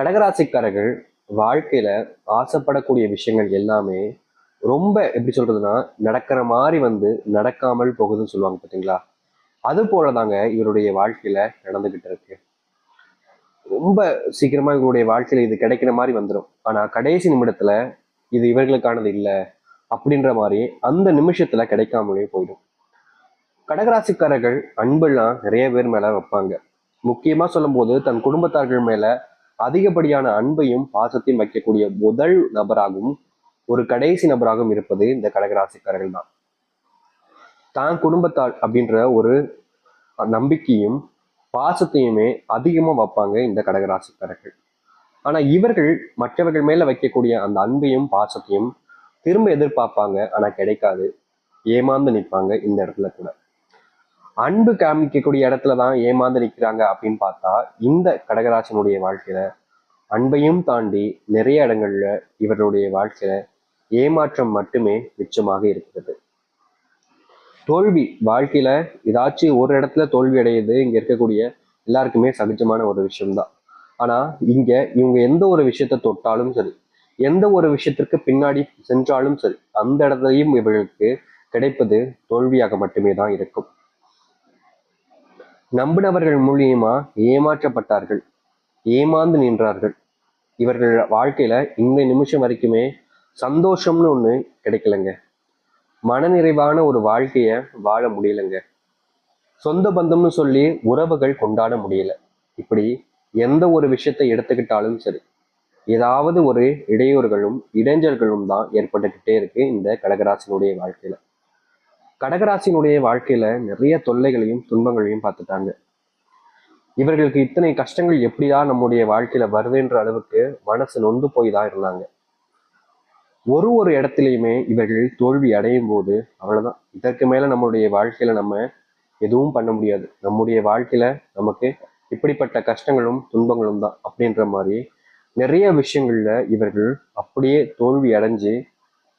கடகராசிக்காரர்கள் வாழ்க்கையில ஆசைப்படக்கூடிய விஷயங்கள் எல்லாமே ரொம்ப எப்படி சொல்றதுன்னா நடக்கிற மாதிரி வந்து நடக்காமல் போகுதுன்னு சொல்லுவாங்க பார்த்தீங்களா அது போலதாங்க இவருடைய வாழ்க்கையில நடந்துகிட்டு இருக்கு. ரொம்ப சீக்கிரமா இவருடைய வாழ்க்கையில இது கிடைக்கிற மாதிரி வந்துடும் ஆனா கடைசி நிமிடத்துல இது இவர்களுக்கானது இல்லை அப்படின்ற மாதிரி அந்த நிமிஷத்துல கிடைக்காமலே போயிடும். கடகராசிக்காரர்கள் அன்பெல்லாம் நிறைய பேர் மேல வைப்பாங்க. முக்கியமா சொல்லும்போது தன் குடும்பத்தார்கள் மேல அதிகப்படியான அன்பையும் பாசத்தையும் வைக்கக்கூடிய முதல் நபராகவும் ஒரு கடைசி நபராகவும் இருப்பது இந்த கடகராசிக்காரர்கள் தான் தான் குடும்பத்தால் அப்படின்ற ஒரு நம்பிக்கையும் பாசத்தையுமே அதிகமாக வைப்பாங்க இந்த கடகராசிக்காரர்கள். ஆனால் இவர்கள் மற்றவர்கள் மேலே வைக்கக்கூடிய அந்த அன்பையும் பாசத்தையும் திரும்ப எதிர்பார்ப்பாங்க. ஆனால் கிடைக்காது. ஏமாந்து நிற்பாங்க இந்த இடத்துல கூட. அன்பு காமிக்கக்கூடிய இடத்துல தான் ஏமாந்து நிற்கிறாங்க அப்படின்னு பார்த்தா இந்த கடகராசனுடைய வாழ்க்கையில அன்பையும் தாண்டி நிறைய இடங்கள்ல இவருடைய வாழ்க்கையில ஏமாற்றம் மட்டுமே மிச்சமாக இருக்கிறது. தோல்வி வாழ்க்கையில ஏதாச்சும் ஒரு இடத்துல தோல்வி அடையுது இங்க இருக்கக்கூடிய எல்லாருக்குமே சகஜமான ஒரு விஷயம்தான். ஆனா இங்க இவங்க எந்த ஒரு விஷயத்த தொட்டாலும் சரி எந்த ஒரு விஷயத்திற்கு பின்னாடி சென்றாலும் சரி அந்த இடத்துலையும் இவர்களுக்கு கிடைப்பது தோல்வியாக மட்டுமே தான் இருக்கும். நம்பினவர்கள் மூலியமா ஏமாற்றப்பட்டார்கள். ஏமாந்து நின்றார்கள். இவர்கள் வாழ்க்கையில இந்த நிமிஷம் வரைக்குமே சந்தோஷம்னு ஒண்ணு கிடைக்கலங்க. மனநிறைவான ஒரு வாழ்க்கைய வாழ முடியலங்க. சொந்த பந்தம்னு சொல்லி உறவுகள் கொண்டாட முடியல. இப்படி எந்த ஒரு விஷயத்தை எடுத்துக்கிட்டாலும் சரி ஏதாவது ஒரு இடையூறுகளும் இடைஞ்சல்களும் தான் ஏற்பட்டுக்கிட்டே இருக்கு இந்த கடகராசினுடைய வாழ்க்கையில. கடகராசினுடைய வாழ்க்கையில நிறைய தொல்லைகளையும் துன்பங்களையும் பார்த்துட்டாங்க. இவர்களுக்கு இத்தனை கஷ்டங்கள் எப்படிதான் நம்முடைய வாழ்க்கையில வருதுன்ற அளவுக்கு மனசு நொந்து போய் தான் இருந்தாங்க. ஒரு ஒரு இடத்துலையுமே இவர்கள் தோல்வி அடையும் போது அவ்வளவுதான். இதற்கு மேல நம்மளுடைய வாழ்க்கையில நம்ம எதுவும் பண்ண முடியாது. நம்முடைய வாழ்க்கையில நமக்கு இப்படிப்பட்ட கஷ்டங்களும் துன்பங்களும் தான் அப்படின்ற மாதிரி நிறைய விஷயங்கள்ல இவர்கள் அப்படியே தோல்வி அடைஞ்சு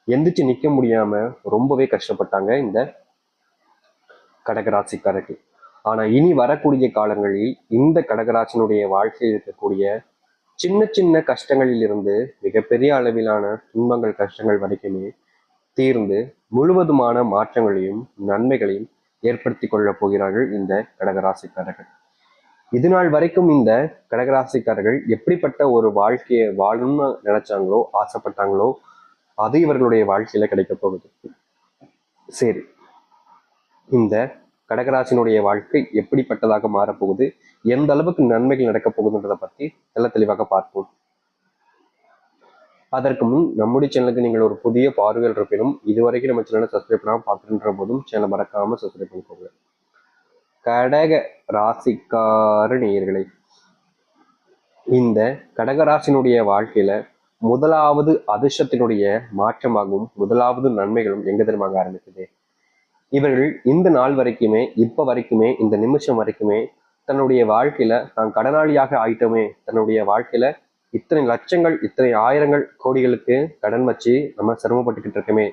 எந்திரிச்சு நிக்க முடியாம ரொம்பவே கஷ்டப்பட்டாங்க. இந்த கடகராசிக்காரர்கள். ஆனால் இனி வரக்கூடிய காலங்களில் இந்த கடகராசினுடைய வாழ்க்கையில் இருக்கக்கூடிய சின்ன சின்ன கஷ்டங்களில் இருந்து மிகப்பெரிய அளவிலான துன்பங்கள் கஷ்டங்கள் வரைக்குமே தீர்ந்து முழுவதுமான மாற்றங்களையும் நன்மைகளையும் ஏற்படுத்தி கொள்ளப் போகிறார்கள் இந்த கடகராசிக்காரர்கள். இது நாள் வரைக்கும் இந்த கடகராசிக்காரர்கள் எப்படிப்பட்ட ஒரு வாழ்க்கையை வாழணும்னு நினைச்சாங்களோ ஆசைப்பட்டாங்களோ அது இவர்களுடைய வாழ்க்கையில கிடைக்க போகுது. சரி இந்த கடகராசினுடைய வாழ்க்கை எப்படிப்பட்டதாக மாறப்போகுது? எந்த அளவுக்கு நன்மைகள் நடக்கப் போகுதுன்றதை பற்றி நல்ல தெளிவாக பார்ப்போம். அதற்கு முன் நம்முடைய சேனலுக்கு நீங்கள் ஒரு புதிய பார்வையில் இருப்பினும் இதுவரைக்கும் நம்ம சேனலை சப்ஸ்கிரைப் பண்ணாமல் பார்த்துட்டு போதும் சேனலை மறக்காமல் சப்ஸ்கிரைப் பண்ணிக்கோங்க. கடக ராசிக்கார நேயர்களை இந்த கடகராசினுடைய வாழ்க்கையில முதலாவது அதிர்ஷ்டத்தினுடைய மாற்றமாகவும் முதலாவது நன்மைகளும் எங்க தெரியுமாங்க ஆரம்பிக்குது? இவர்கள் இந்த நாள் வரைக்குமே இப்போ வரைக்குமே இந்த நிமிஷம் வரைக்குமே தன்னுடைய வாழ்க்கையில தான் கடனாளியாக ஆயிட்டோமே. தன்னுடைய வாழ்க்கையில இத்தனை லட்சங்கள் இத்தனை ஆயிரங்கள் கோடிகளுக்கு கடன் வச்சு நம்ம சிரமப்பட்டுக்கிட்டு இருக்கோமே.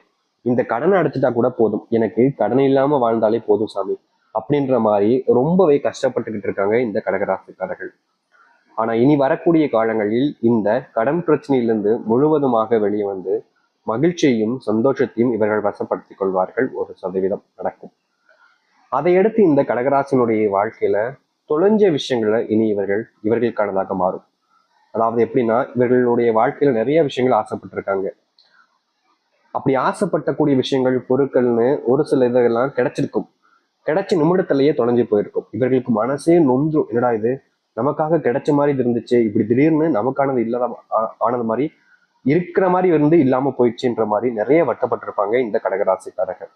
இந்த கடனை அடைச்சிட்டா கூட போதும். எனக்கு கடன் இல்லாம வாழ்ந்தாலே போதும் சாமி. அப்படின்ற மாதிரி ரொம்பவே கஷ்டப்பட்டுக்கிட்டு இருக்காங்க இந்த கடகராசிக்காரர்கள். ஆனா இனி வரக்கூடிய காலங்களில் இந்த கடன் பிரச்சனையிலிருந்து முழுவதுமாக வெளியே வந்து மகிழ்ச்சியையும் சந்தோஷத்தையும் இவர்கள் வசப்படுத்திக் கொள்வார்கள் ஒரு சதவீதம் நடக்கும். அதையடுத்து இந்த கடகராசினுடைய வாழ்க்கையில தொலைஞ்ச விஷயங்களை இனி இவர்கள் இவர்களுக்கானதாக மாறும். அதாவது எப்படின்னா இவர்களுடைய வாழ்க்கையில நிறைய விஷயங்கள் ஆசைப்பட்டிருக்காங்க. அப்படி ஆசைப்பட்டக்கூடிய விஷயங்கள் பொருட்கள்னு ஒரு சில இதெல்லாம் கிடைச்சிருக்கும். கிடைச்ச நிமிடத்திலேயே தொலைஞ்சு போயிருக்கும். இவர்களுக்கு மனசே நொந்தும் என்னடா இது? நமக்காக கிடைச்ச மாதிரி இது இருந்துச்சு. இப்படி திடீர்னு நமக்கானது இல்லாத ஆனது மாதிரி இருக்கிற மாதிரி இருந்து இல்லாம போயிடுச்சுன்ற மாதிரி நிறைய வட்டப்பட்டிருப்பாங்க இந்த கடகராசிக்காரர்கள்.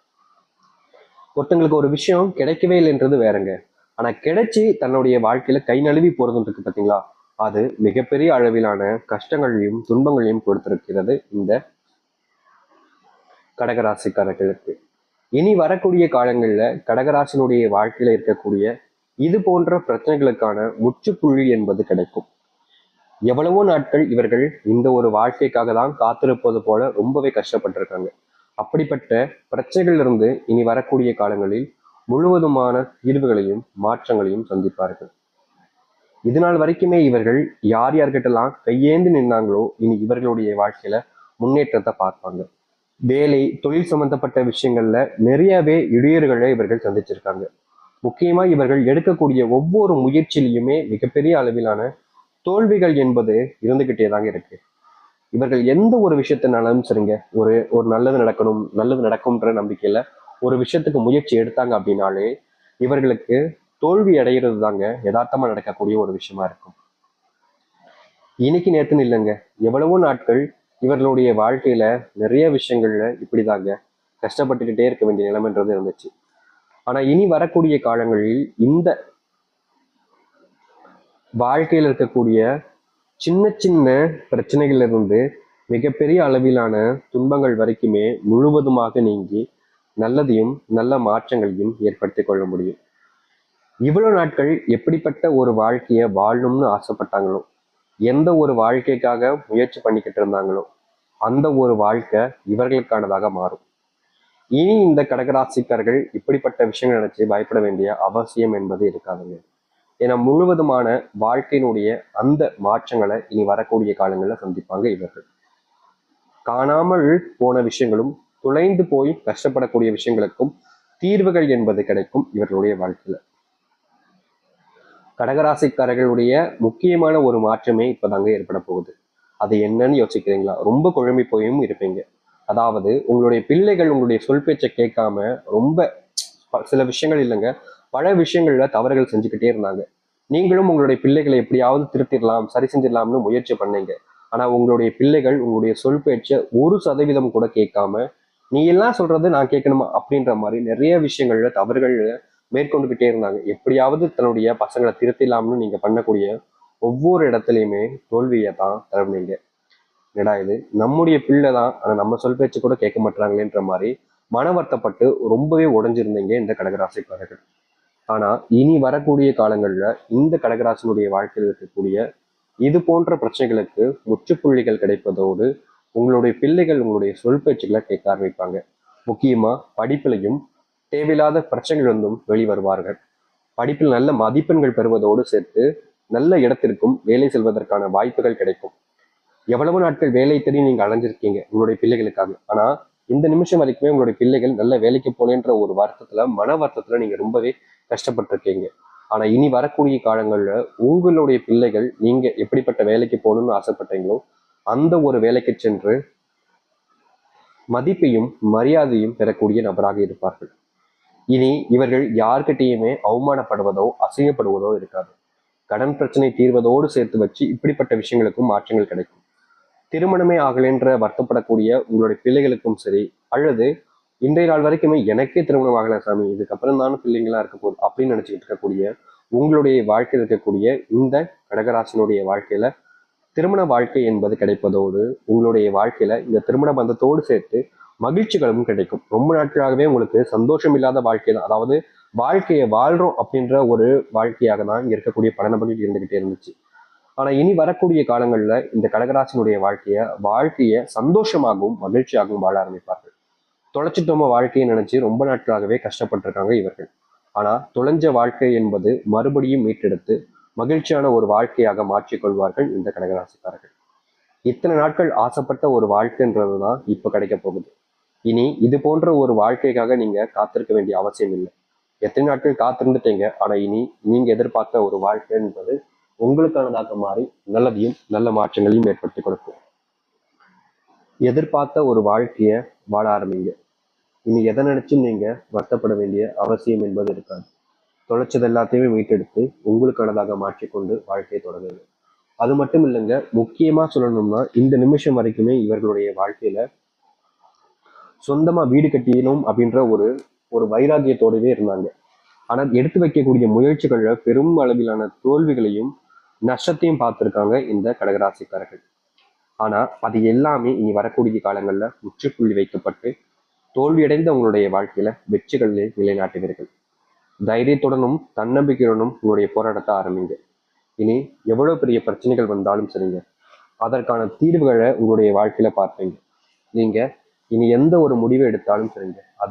ஒருத்தங்களுக்கு ஒரு விஷயம் கிடைக்கவே இல்லைன்றது வேறங்க. ஆனா கிடைச்சி தன்னுடைய வாழ்க்கையில கை நழுவி போறதுன்னு இருக்கு பாத்தீங்களா? அது மிகப்பெரிய அளவிலான கஷ்டங்களையும் துன்பங்களையும் கொடுத்திருக்கிறது இந்த கடகராசிக்காரர்களுக்கு. இனி வரக்கூடிய காலங்களில் கடகராசினுடைய வாழ்க்கையில இருக்கக்கூடிய இது போன்ற பிரச்சனைகளுக்கான முற்றுப்புள்ளி என்பது கிடைக்கும். எவ்வளவோ நாட்கள் இவர்கள் இந்த ஒரு வாழ்க்கைக்காக தான் காத்திருப்பது போல ரொம்பவே கஷ்டப்பட்டிருக்காங்க. அப்படிப்பட்ட பிரச்சனைகளிலிருந்து இனி வரக்கூடிய காலங்களில் முழுவதுமான தீர்வுகளையும் மாற்றங்களையும் சந்திப்பார்கள். இது நாள் வரைக்குமே இவர்கள் யார் யார்கிட்டலாம் கையேந்து நின்னாங்களோ இனி இவர்களுடைய வாழ்க்கையில முன்னேற்றத்தை பார்ப்பாங்க. வேலை தொழில் சம்பந்தப்பட்ட விஷயங்கள்ல நிறையவே இடையூறுகளை இவர்கள் சந்திச்சிருக்காங்க. முக்கியமா இவர்கள் எடுக்கக்கூடிய ஒவ்வொரு முயற்சியிலையுமே மிகப்பெரிய அளவிலான தோல்விகள் என்பது இருந்துகிட்டே தாங்க இருக்கு. இவர்கள் எந்த ஒரு விஷயத்தினாலும் சரிங்க ஒரு ஒரு நல்லது நடக்கணும் நல்லது நடக்கும்ன்ற நம்பிக்கையில ஒரு விஷயத்துக்கு முயற்சி எடுத்தாங்க அப்படின்னாலே இவர்களுக்கு தோல்வி அடைகிறது தாங்க யதார்த்தமா நடக்கக்கூடிய ஒரு விஷயமா இருக்கும். இன்னைக்கு நேத்துன்னு இல்லைங்க எவ்வளவோ நாட்கள் இவர்களுடைய வாழ்க்கையில நிறைய விஷயங்கள்ல இப்படிதாங்க கஷ்டப்பட்டுக்கிட்டே இருக்க வேண்டிய நிலைமைன்றது இருந்துச்சு. ஆனா இனி வரக்கூடிய காலங்களில் இந்த வாழ்க்கையில் இருக்கக்கூடிய சின்ன சின்ன பிரச்சனைகளிலிருந்து மிகப்பெரிய அளவிலான துன்பங்கள் வரைக்குமே முழுவதுமாக நீங்கி நல்லதையும் நல்ல மாற்றங்களையும் ஏற்படுத்திக் கொள்ள முடியும். இவ்வளோ நாட்கள் எப்படிப்பட்ட ஒரு வாழ்க்கையை வாழணும்னு ஆசைப்பட்டாங்களோ எந்த ஒரு வாழ்க்கைக்காக முயற்சி பண்ணிக்கிட்டு இருந்தாங்களோ அந்த ஒரு வாழ்க்கை இவர்களுக்கானதாக மாறும். இனி இந்த கடகராசிக்காரர்கள் இப்படிப்பட்ட விஷயங்கள் நினைச்சு பயப்பட வேண்டிய அவசியம் என்பது இருக்காதுங்க. ஏன்னா முழுவதுமான வாழ்க்கையினுடைய அந்த மாற்றங்களை இனி வரக்கூடிய காலங்களில் சந்திப்பாங்க இவர்கள். காணாமல் போன விஷயங்களும் துளைந்து போய் கஷ்டப்படக்கூடிய விஷயங்களுக்கும் தீர்வுகள் என்பது கிடைக்கும் இவர்களுடைய வாழ்க்கையில. கடகராசிக்காரர்களுடைய முக்கியமான ஒரு மாற்றமே இப்பதாங்க ஏற்பட போகுது. அது என்னன்னு யோசிக்கிறீங்களா? ரொம்ப குழம்பி போயும் இருப்பீங்க. அதாவது உங்களுடைய பிள்ளைகள் உங்களுடைய சொல் பேச்சை கேட்காம ரொம்ப சில விஷயங்கள் இல்லைங்க. பல விஷயங்கள்ல தவறுகள் செஞ்சுக்கிட்டே இருந்தாங்க. நீங்களும் உங்களுடைய பிள்ளைகளை எப்படியாவது திருத்திடலாம் சரி செஞ்சிடலாம்னு முயற்சி பண்ணீங்க. ஆனா உங்களுடைய பிள்ளைகள் உங்களுடைய சொல் பேச்சை ஒரு சதவீதம் கூட கேட்காம நீ எல்லாம் சொல்றது நான் கேட்கணுமா? அப்படின்ற மாதிரி நிறைய விஷயங்கள்ல தவறுகள் மேற்கொண்டுகிட்டே இருந்தாங்க. எப்படியாவது தன்னுடைய பசங்களை திருத்திடலாம்னு நீங்க பண்ணக்கூடிய ஒவ்வொரு இடத்துலையுமே தோல்வியை தான் தருவீங்க என்னடா இது? நம்முடைய பிள்ளை தான் ஆனால் நம்ம சொல் பேச்சு கூட கேட்க மாட்டாங்களேன்ற மாதிரி மன வருத்தப்பட்டு ரொம்பவே உடஞ்சிருந்தீங்க இந்த கடகராசிக்காரர்கள் ஆனா இனி வரக்கூடிய காலங்கள்ல இந்த கடகராசனுடைய வாழ்க்கையில் இருக்கக்கூடிய இது போன்ற பிரச்சனைகளுக்கு முற்றுப்புள்ளிகள் கிடைப்பதோடு உங்களுடைய பிள்ளைகள் உங்களுடைய சொல் பேச்சுக்களை கேட்க ஆரம்பிப்பாங்க. முக்கியமா படிப்பிலையும் தேவையில்லாத பிரச்சனைகள் இருந்தும் வெளிவருவார்கள். படிப்பில் நல்ல மதிப்பெண்கள் பெறுவதோடு சேர்த்து நல்ல இடத்திற்கும் வேலை செல்வதற்கான வாய்ப்புகள் கிடைக்கும். எவ்வளவு நாட்கள் வேலை தேடி நீங்க அலைஞ்சிருக்கீங்க உங்களுடைய பிள்ளைகளுக்காக. ஆனா இந்த நிமிஷம் வரைக்குமே உங்களுடைய பிள்ளைகள் நல்ல வேலைக்கு போலேன்ற ஒரு வருத்தத்துல மன வருத்தத்துல நீங்க ரொம்பவே கஷ்டப்பட்டிருக்கீங்க. ஆனா இனி வரக்கூடிய காலங்கள்ல உங்களுடைய பிள்ளைகள் நீங்க எப்படிப்பட்ட வேலைக்கு போகணும்னு ஆசைப்பட்டீங்களோ அந்த ஒரு வேலைக்கு சென்று மதிப்பையும் மரியாதையும் பெறக்கூடிய நபராக இருப்பார்கள். இனி இவர்கள் யார்கிட்டயுமே அவமானப்படுவதோ அசிங்கப்படுவதோ இருக்காது. கடன் பிரச்சனை தீர்வதோடு சேர்த்து வச்சு இப்படிப்பட்ட விஷயங்களுக்கும் மாற்றங்கள் கிடைக்கும். திருமணமே ஆகலைன்ற வருத்தப்படக்கூடிய உங்களுடைய பிள்ளைகளுக்கும் சரி அல்லது இன்றைய நாள் வரைக்குமே எனக்கே திருமணம் ஆகல சாமி. இதுக்கப்புறம் தானே பிள்ளைங்களா இருக்க போகுது. அப்படின்னு நினைச்சுக்கிட்டு இருக்கக்கூடிய உங்களுடைய வாழ்க்கையில் இருக்கக்கூடிய இந்த கடகராசனுடைய வாழ்க்கையில திருமண வாழ்க்கை என்பது கிடைப்பதோடு உங்களுடைய வாழ்க்கையில இந்த திருமண பந்தத்தோடு சேர்த்து மகிழ்ச்சிகளும் கிடைக்கும். ரொம்ப நாட்களாகவே உங்களுக்கு சந்தோஷம் இல்லாத வாழ்க்கை தான். அதாவது வாழ்க்கையை வாழ்றோம் அப்படின்ற ஒரு வாழ்க்கையாக தான் இங்க இருக்கக்கூடிய பல நபர்கள் இருந்துகிட்டே இருந்துச்சு. ஆனா இனி வரக்கூடிய காலங்கள்ல இந்த கடகராசனுடைய வாழ்க்கைய வாழ்க்கையை சந்தோஷமாகவும் மகிழ்ச்சியாகவும் வாழ ஆரம்பிப்பார்கள். தொலைச்சிட்டோம வாழ்க்கையை நினைச்சு ரொம்ப நாட்களாகவே கஷ்டப்பட்டிருக்காங்க இவர்கள். ஆனால் தொலைஞ்ச வாழ்க்கை என்பது மறுபடியும் மீட்டெடுத்து மகிழ்ச்சியான ஒரு வாழ்க்கையாக மாற்றிக்கொள்வார்கள் இந்த கடகராசிக்காரர்கள். இத்தனை நாட்கள் ஆசைப்பட்ட ஒரு வாழ்க்கைன்றது தான் இப்போ கிடைக்க போகுது. இனி இது போன்ற ஒரு வாழ்க்கைக்காக நீங்க காத்திருக்க வேண்டிய அவசியம் இல்லை. எத்தனை நாட்கள் காத்திருந்துட்டீங்க ஆனா இனி நீங்க எதிர்பார்த்த ஒரு வாழ்க்கை என்பது உங்களுக்கானதாக மாறி நல்லதையும் நல்ல மாற்றங்களையும் ஏற்படுத்தி கொடுக்கும். எதிர்பார்த்த ஒரு வாழ்க்கையை வாழ ஆரம்பிங்க. இனி எதை நினைச்சும் நீங்க வருத்தப்பட வேண்டிய அவசியம் என்பது இருக்காது. தொலைச்சது எல்லாத்தையுமே மீட்டெடுத்து உங்களுக்கானதாக மாற்றிக்கொண்டு வாழ்க்கையை தொடங்குங்க. அது மட்டும் இல்லைங்க முக்கியமா சொல்லணும்னா இந்த நிமிஷம் வரைக்குமே இவர்களுடைய வாழ்க்கையில சொந்தமா வீடு கட்டியணும் அப்படின்ற ஒரு ஒரு வைராகியத்தோடவே இருந்தாங்க. ஆனால் எடுத்து வைக்கக்கூடிய முயற்சிகளில் பெரும் அளவிலான தோல்விகளையும் நஷ்டத்தையும் பார்த்துருக்காங்க இந்த கடகராசிக்காரர்கள். ஆனா அது எல்லாமே இனி வரக்கூடிய காலங்கள்ல முற்றுப்புள்ளி வைக்கப்பட்டு தோல்வியடைந்த உங்களுடைய வாழ்க்கையில வெற்றிகளில் நிலைநாட்டுவீர்கள். தைரியத்துடனும் தன்னம்பிக்கையுடனும் உங்களுடைய போராட்டத்தை ஆரம்பிங்க. இனி எவ்வளவு பெரிய பிரச்சனைகள் வந்தாலும் சரிங்க. அதற்கான தீர்வுகளை உங்களுடைய வாழ்க்கையில பார்ப்பீங்க. நீங்க இனி எந்த ஒரு முடிவு எடுத்தாலும் சரிங்க. அது